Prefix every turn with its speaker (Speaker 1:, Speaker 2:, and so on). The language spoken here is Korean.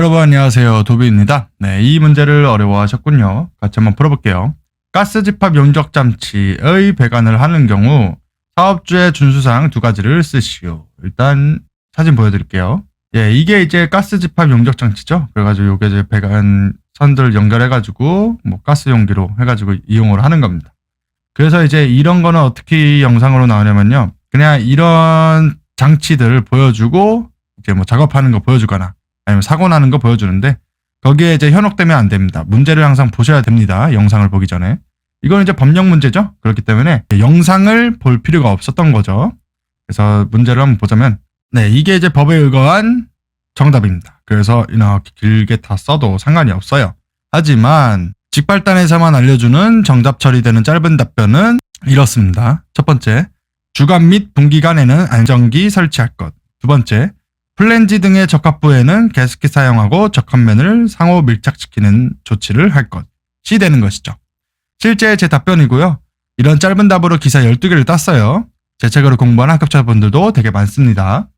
Speaker 1: 여러분 안녕하세요 도비입니다. 네, 이 문제를 어려워하셨군요. 같이 한번 풀어볼게요. 가스 집합 용적 장치의 배관을 하는 경우 사업주의 준수사항 두 가지를 쓰시오. 일단 사진 보여드릴게요. 예, 이게 이제 가스 집합 용적 장치죠. 그래가지고 요게 이제 배관 선들 연결해가지고 뭐 가스 용기로 해가지고 이용을 하는 겁니다. 그래서 이제 이런 거는 어떻게 영상으로 나오냐면요. 그냥 이런 장치들을 보여주고 이제 뭐 작업하는 거 보여주거나 아니면 사고 나는 거 보여주는데 거기에 이제 현혹되면 안 됩니다. 문제를 항상 보셔야 됩니다. 영상을 보기 전에. 이건 이제 법령 문제죠. 그렇기 때문에 영상을 볼 필요가 없었던 거죠. 그래서 문제를 한번 보자면 네, 이게 이제 법에 의거한 정답입니다. 그래서 이렇게 길게 다 써도 상관이 없어요. 하지만 직발단에서만 알려주는 정답 처리되는 짧은 답변은 이렇습니다. 첫 번째, 주간 및 분기간에는 안정기 설치할 것. 두 번째, 플랜지 등의 적합부에는 게스킷 사용하고 적합면을 상호 밀착시키는 조치를 할 것이 되는 것이죠. 실제 제 답변이고요. 이런 짧은 답으로 기사 12개를 땄어요. 제 책으로 공부한 합격자분들도 되게 많습니다.